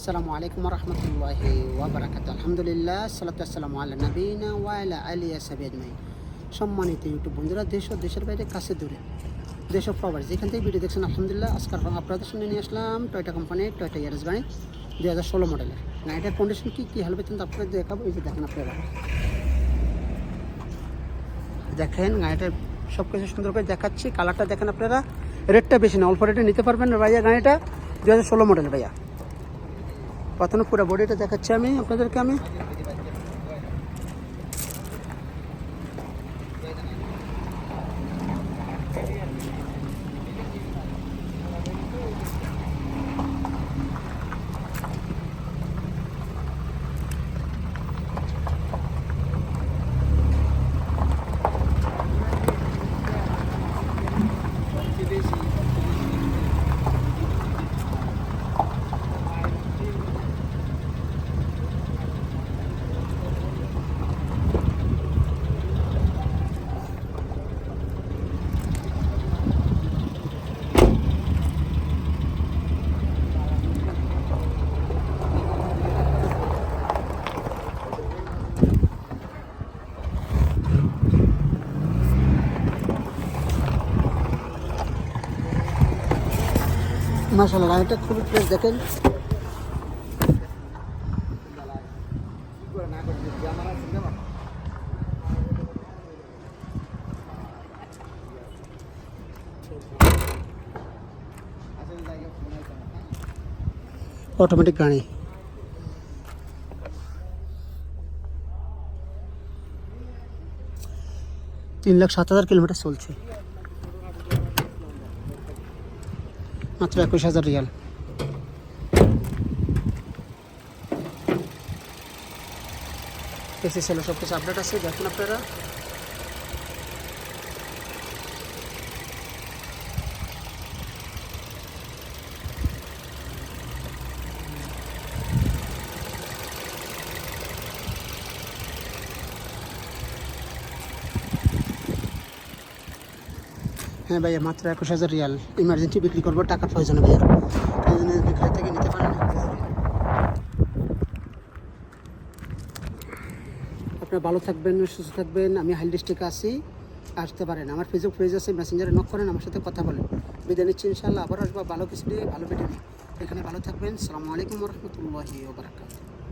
আসসালামু আলাইকুম রহমতুল্লাহি ওয়াবারাকাত আলহামদুলিল্লাহ সালাতাম আল্লাহ নবীনা ওয়াইলা আলিয়া সাবি আজমাই সম্মানিত ইউটিউব বন্ধুরা, দেশ ও দেশের বাইরে কাছে দূরে, দেশ ও প্রবাস, যেখান থেকে ভিডিও দেখছেন, আলহামদুলিল্লাহ আজকাল আপনাদের সঙ্গে নিয়ে আসলাম টয়টা কোম্পানির টয়টা ইয়ারস গাড়ি দুই হাজার ষোলো মডেলের গাড়িটার কন্ডিশন কী কী হেলবে কিন্তু আপনাদের দেখাবো, এই যে দেখেন আপনারা। দেখেন গাড়িটার সব কিছু সুন্দর করে দেখাচ্ছি কালারটা দেখেন আপনারা। রেটটা বেশি না, অল্প রেটে নিতে পারবেন ভাইয়া গাড়িটা। দু হাজার ষোলো মডেল ভাইয়া। প্রথমে পুরো বডিটা দেখাচ্ছি আমি আপনাদেরকে আমি। মাসাল্লাহ গাড়িটা খুবই ফ্রেশ দেখেন। অটোমেটিক গাড়ি। তিন লাখ সাত হাজার কিলোমিটার চলছে। মাত্র একুশ হাজার রিয়াল। এসি সেলে সব কিছু আপডেট আছে দেখুন আপনারা। হ্যাঁ ভাইয়া, মাত্র একুশ হাজার রিয়াল। ইমার্জেন্সি বিক্রি করব টাকার প্রয়োজন ভাইয়া। আপনারা ভালো থাকবেন, সুস্থ থাকবেন। আমি হাইল ডিস্ট্রিক্টে আছি, আসতে পারেন। আমার ফেসবুক পেজ আছে, মেসেঞ্জারে নক করেন, আমার সাথে কথা বলেন। বিদায় নিচ্ছি ইনশাল্লাহ আবার আসব, ভালো কিছু নিয়ে, ভালো ভিডিও এখানে ভালো থাকবেন। সালামু আলাইকুম রহমতুল্লাহি ওবরাকাত